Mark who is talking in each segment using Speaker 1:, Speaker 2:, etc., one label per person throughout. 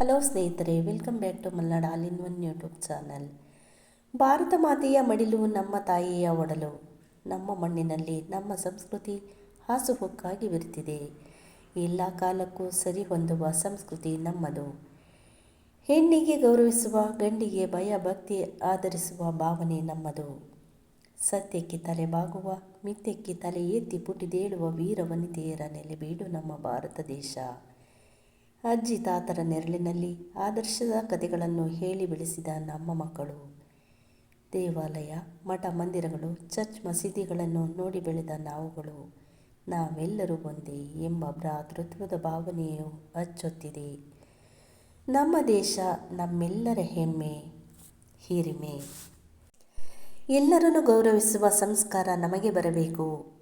Speaker 1: Hello ಸ್ನೇಹಿತರೆ, welcome back to Malnad all in one YouTube channel. Bharata ಮಾತೆಯ ಮಡಿಲು ನಮ್ಮ ತಾಯಿಯ ಒಡಲು. ನಮ್ಮ ಮಣ್ಣಿನಲ್ಲಿ ನಮ್ಮ ಸಂಸ್ಕೃತಿ ಹಾಸುಹೊಕ್ಕಾಗಿ ಬಿರುತ್ತಿದೆ. ಎಲ್ಲ ಕಾಲಕ್ಕೂ ಸರಿ ಹೊಂದುವ ಸಂಸ್ಕೃತಿ ನಮ್ಮದು. ಹೆಣ್ಣಿಗೆ ಗೌರವಿಸುವ, ಗಂಡಿಗೆ ಭಯ ಭಕ್ತಿ ಆಧರಿಸುವ ಭಾವನೆ ನಮ್ಮದು. ಸತ್ಯಕ್ಕೆ ತಲೆಬಾಗುವ, ಮಿಥ್ಯಕ್ಕೆ ತಲೆ ಎತ್ತಿ ಪುಟಿದೇಳುವ ವೀರ ವನಿತೆಯರ ನೆಲೆಬೀಡು ನಮ್ಮ ಭಾರತ ದೇಶ. ಅಜ್ಜಿ ತಾತರ ನೆರಳಿನಲ್ಲಿ ಆದರ್ಶದ ಕಥೆಗಳನ್ನು ಹೇಳಿ ಬೆಳೆಸಿದ ನಮ್ಮ ಮಕ್ಕಳು. ದೇವಾಲಯ, ಮಠ ಮಂದಿರಗಳು, ಚರ್ಚ್ ಮಸೀದಿಗಳನ್ನು ನೋಡಿ ಬೆಳೆದ ನಾವುಗಳು. ನಾವೆಲ್ಲರೂ ಒಂದೇ ಎಂಬ ಭ್ರಾತೃತ್ವದ ಭಾವನೆಯು ಅಚ್ಚೊತ್ತಿದೆ. ನಮ್ಮ ದೇಶ, ನಮ್ಮೆಲ್ಲರ ಹೆಮ್ಮೆ, ಹಿರಿಮೆ. ಎಲ್ಲರನ್ನು ಗೌರವಿಸುವ ಸಂಸ್ಕಾರ ನಮಗೆ ಬರಬೇಕು.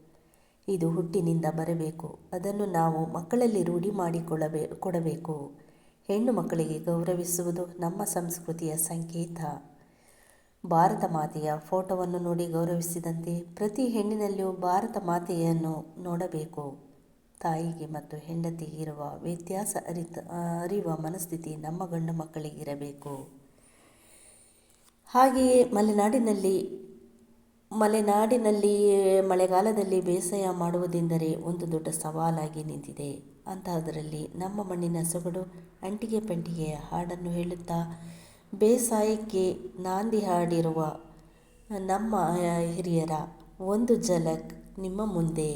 Speaker 1: ಇದು ಹುಟ್ಟಿನಿಂದ ಬರಬೇಕು. ಅದನ್ನು ನಾವು ಮಕ್ಕಳಲ್ಲಿ ರೂಢಿ ಮಾಡಿಕೊಳ್ಳಬೇ, ಕೊಡಬೇಕು. ಹೆಣ್ಣು ಮಕ್ಕಳಿಗೆ ಗೌರವಿಸುವುದು ನಮ್ಮ ಸಂಸ್ಕೃತಿಯ ಸಂಕೇತ. ಭಾರತ ಮಾತೆಯ ಫೋಟೋವನ್ನು ನೋಡಿ ಗೌರವಿಸಿದಂತೆ ಪ್ರತಿ ಹೆಣ್ಣಿನಲ್ಲಿಯೂ ಭಾರತ ಮಾತೆಯನ್ನು ನೋಡಬೇಕು. ತಾಯಿಗೆ ಮತ್ತು ಹೆಂಡತಿಗೆ ಇರುವ ವ್ಯತ್ಯಾಸ ಅರಿತ ಅರಿಯುವ ಮನಸ್ಥಿತಿ ನಮ್ಮ ಗಂಡು ಮಕ್ಕಳಿಗಿರಬೇಕು. ಹಾಗೆಯೇ ಮಲೆನಾಡಿನಲ್ಲಿ ಮಲೆನಾಡಿನಲ್ಲಿ ಮಳೆಗಾಲದಲ್ಲಿ ಬೇಸಾಯ ಮಾಡುವುದೆಂದರೆ ಒಂದು ದೊಡ್ಡ ಸವಾಲಾಗಿ ನಿಂತಿದೆ. ಅಂತಹದರಲ್ಲಿ ನಮ್ಮ ಮಣ್ಣಿನ ಸೊಗಡು ಅಂಟಿಗೆ ಪಂಟಿಗೆಯ ಹಾಡನ್ನು ಹೇಳುತ್ತಾ, ಬೇಸಾಯಕ್ಕೆ ನಾಂದಿ ಹಾಡಿರುವ ನಮ್ಮ ಹಿರಿಯರ ಒಂದು ಝಲಕ್ ನಿಮ್ಮ ಮುಂದೆ.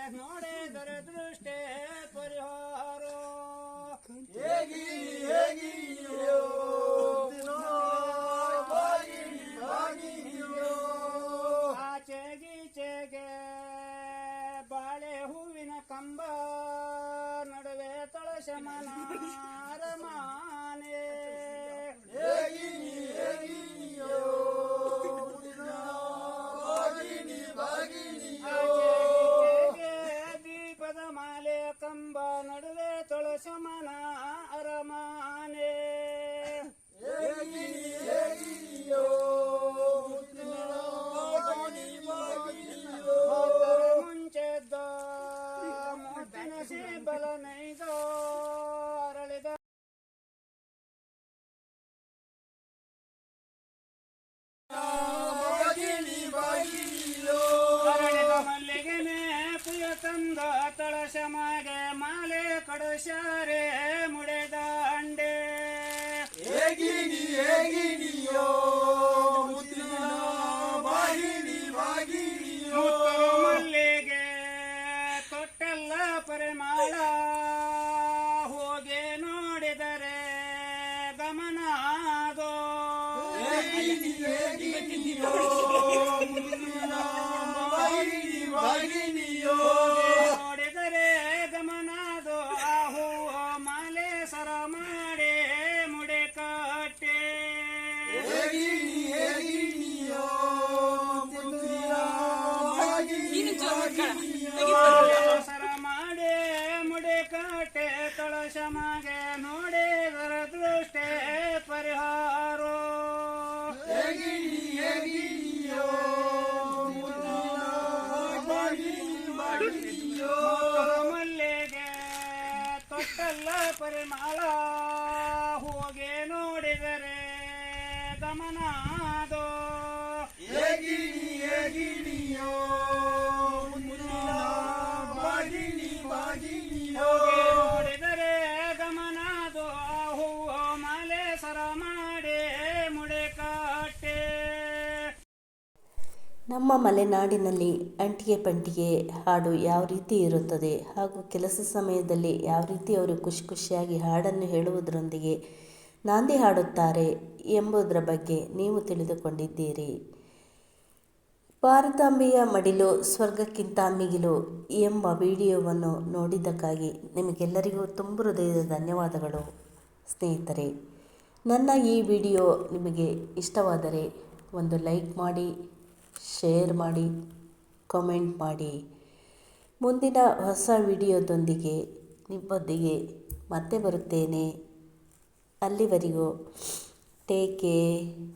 Speaker 2: ಚಮಗೆ ನೋಡಿದರೆ ದೃಷ್ಟಿ ಪರಿಹಾರ ಆಚೆ ಗೀಚೆಗೆ ಬಾಳೆ ಹೂವಿನ ಕಂಬ ನಡುವೆ ತಳಶಮನ ಅರಮಾನೆ ಆಚೆಗೀಚೆಗೆ ತಳಸಮಗೆ ಮಾಲೆ ಕಡಶಾರೆ ಮುಡೆದ ಅಂಡೆ. ಮುತ್ತರು ಮಲ್ಲಿಗೆ ತೊಟ್ಟೆಲ್ಲ ಪರಿಮಾಳ. ಹೋಗಿ ನೋಡಿದರೆ ಗಮನಾದೋ ನೋಡಿದರೆ ಕಳಶಮಗೆ ನೋಡಿದರ ದೃಷ್ಟಿ ಪರಿಹಾರೋ. ಮಲ್ಲಿಗೆ ತೊಟ್ಟಲ್ಲ ಪರಿಮಳ. ಹೋಗಿ ನೋಡಿದರೆ ಗಮನಾದೋ. ಬಾಗಿನಿ ನೋಡಿದರೆ
Speaker 1: ನಮ್ಮ ಮಲೆನಾಡಿನಲ್ಲಿ ಅಂಟಿಗೆ ಪಂಟಿಗೆ ಹಾಡು ಯಾವ ರೀತಿ ಇರುತ್ತದೆ ಹಾಗೂ ಕೆಲಸ ಸಮಯದಲ್ಲಿ ಯಾವ ರೀತಿ ಅವರು ಖುಷಿ ಖುಷಿಯಾಗಿ ಹಾಡನ್ನು ಹೇಳುವುದರೊಂದಿಗೆ ನಾಂದಿ ಹಾಡುತ್ತಾರೆ ಎಂಬುದರ ಬಗ್ಗೆ ನೀವು ತಿಳಿದುಕೊಂಡಿದ್ದೀರಿ. ಭಾರತಾಂಬೆಯ ಮಡಿಲು ಸ್ವರ್ಗಕ್ಕಿಂತ ಮಿಗಿಲು ಎಂಬ ವಿಡಿಯೋವನ್ನು ನೋಡಿದ್ದಕ್ಕಾಗಿ ನಿಮಗೆಲ್ಲರಿಗೂ ತುಂಬ ಹೃದಯದ ಧನ್ಯವಾದಗಳು. ಸ್ನೇಹಿತರೆ, ನನ್ನ ಈ ವಿಡಿಯೋ ನಿಮಗೆ ಇಷ್ಟವಾದರೆ ಒಂದು ಲೈಕ್ ಮಾಡಿ ಶೇರ್ ಮಾಡಿ ಕಾಮೆಂಟ್ ಮಾಡಿ. ಮುಂದಿನ ಹೊಸ ವಿಡಿಯೋದೊಂದಿಗೆ ನಿಮ್ಮೊಂದಿಗೆ ಮತ್ತೆ ಬರುತ್ತೇನೆ. ಅಲ್ಲಿವರೆಗೂ ಟೇಕ್ ಕೇರ್